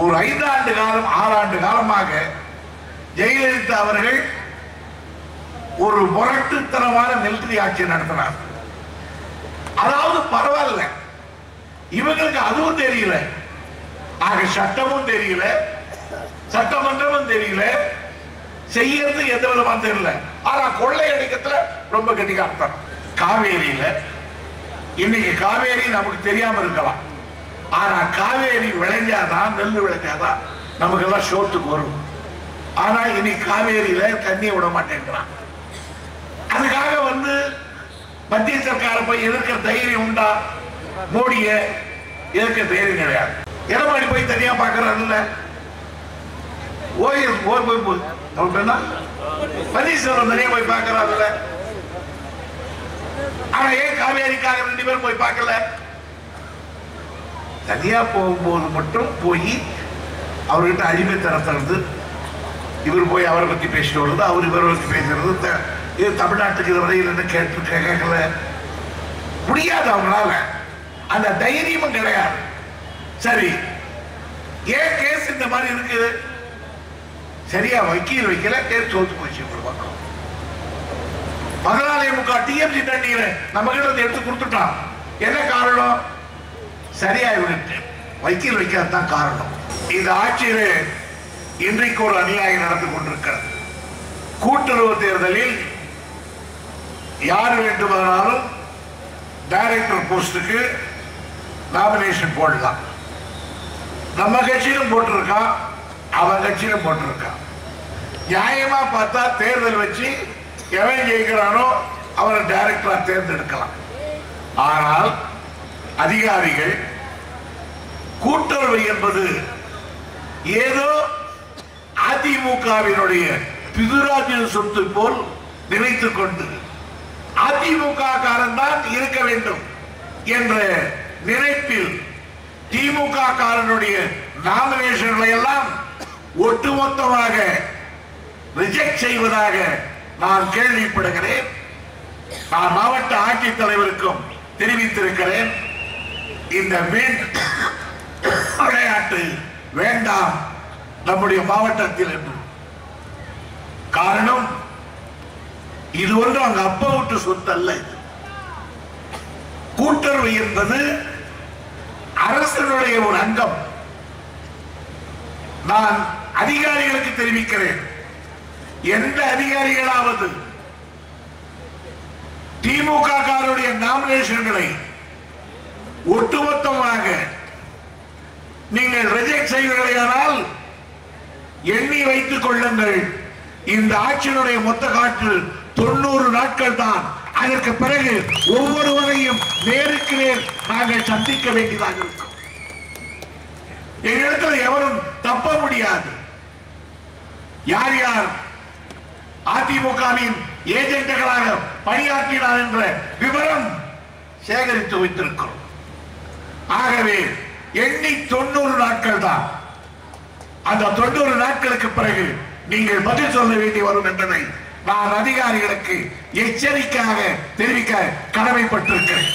ஒரு ஐந்தாண்டு காலம் ஆறாண்டு காலமாக ஜெயலலிதா அவர்கள் ஒரு முரட்டுத்தனமான மிலிட்டரி ஆட்சி நடத்தினார். அதாவது பரவாயில்ல. இவங்களுக்கு அதுவும் தெரியல. ஆக சட்டமும் தெரியல. சட்டமன்றமும் தெரியல. செய்யறது எந்த விதமா தெரியல. ஆனா கொள்ளையடிக்கத்துல ரொம்ப கெட்டிக்காரத்தனம் காவேரியில. இன்னைக்கு காவேரி நமக்கு தெரியாம இருக்கலாம். ஆனா காவேரி விளைஞ்சாதான் நெல் விளைஞ்சாதான் நமக்கு எல்லாம் சோத்துக்கு வரும். ஆனா இனி காவேரியில தண்ணியை விட மாட்டேங்கிறான். அதுக்காக வந்து மத்திய சர்க்கார போய் எதிர்க்கிற தைரியம் உண்டா? மோடிய எதிர்க்க தைரியம் கிடையாது. எடப்பாடி போய் தனியா பாக்குறாருல்ல ஓய் ஓய் போய் போய் அவர் பன்னீர்செல்வம் தனியா போய் பாக்குறாருல்ல ஆனா ஏன் காவேரிக்காக ரெண்டு பேரும் போய் பார்க்கல? தனியாக போகும்போது மட்டும் போய் அவர்கிட்ட அடிமைத்தனத்தை இருந்து இவர் போய் அவரை பத்தி பேசிட்டு வருது அவர் இவரை பற்றி பேசுறது த- இது தமிழ்நாட்டுக்கு இது வரையில் என்ன கேட்டு கேட்கல. முடியாது அவங்களால. அந்த தைரியமும் கிடையாது. சரி. ஏன் கேஸ் இந்த மாதிரி இருக்கு? சரியா வக்கீல் வைக்கல கேஸ் தோத்து போச்சு ஒரு பக்கம். பதினாலே முக்கால் டிஎம்சி தண்ணீரை நம்ம கிட்ட எடுத்து கொடுத்துட்டான். என்ன காரணம்? சரியாகிவிட்டு வக்கீல் வைக்காது தான் காரணம். இந்த ஆட்சியிலே இன்றைக்கு ஒரு அநியாயம் நடந்து கொண்டிருக்கிறது. கூட்டுறவு தேர்தலில் யார் வேண்டுமானாலும் டைரக்டர் போஸ்டுக்கு நாமினேஷன் போடலாம். நம்ம கட்சியிலும் போட்டிருக்கான் அவன் கட்சியிலும் போட்டிருக்கான் நியாயமா பார்த்தா தேர்தல் வச்சு எவன் ஜெயிக்கிறானோ அவனை டைரக்டரா தேர்ந்தெடுக்கலாம். ஆனால் அதிகாரிகள் கூட்டுறவு என்பது ஏதோ அதிமுகவினுடைய பிதுராஜின் சொத்து போல் நினைத்துக் கொண்டு அதிமுக காரன் தான் இருக்க வேண்டும் என்ற நினைப்பில் திமுக காரனுடைய நாமினேஷன்களை எல்லாம் ஒட்டுமொத்தமாக ரிஜெக்ட் செய்வதாக நான் கேள்விப்படுகிறேன். நான் மாவட்ட ஆட்சித்தலைவருக்கும் தெரிவித்திருக்கிறேன். இந்த மீன் விளையாட்டு வேண்டாம் நம்முடைய மாவட்டத்தில் என்று. காரணம் இது ஒன்று அங்க அப்பா விட்டு சொத்து அல்ல இது. கூட்டுறவு என்பது அரசனுடைய ஒரு அங்கம். நான் அதிகாரிகளுக்கு தெரிவிக்கிறேன். எந்த அதிகாரிகளாவது திமுக காருடைய நாமினேஷன்களை ஒட்டுமொத்தமாக நீங்கள் ரிஜெக்ட் செய்வீர்களானால் எண்ணி வைத்துக் கொள்ளுங்கள். இந்த ஆட்சியினுடைய மொத்த காற்று தொண்ணூறு நாட்கள் தான். அதற்கு பிறகு ஒவ்வொருவரையும் நேருக்கு நேர் நாங்கள் சந்திக்க வேண்டியதாக இருக்கும். எங்களிடத்தில் எவரும் தப்ப முடியாது. யார் யார் அதிமுகவின் ஏஜென்ட்டுகளாக பணியாற்றினார் என்ற விவரம் சேகரித்து வைத்திருக்கிறோம். ஆகவே எண்ணி தொண்ணூறு நாட்கள் தான் அந்த தொண்ணூறு நாட்களுக்கு பிறகு நீங்கள் பதில் சொல்ல வேண்டி வரும் என்பதை நான் அதிகாரிகளுக்கு எச்சரிக்கையாக தெரிவிக்க கடமைப்பட்டிருக்கிறேன்.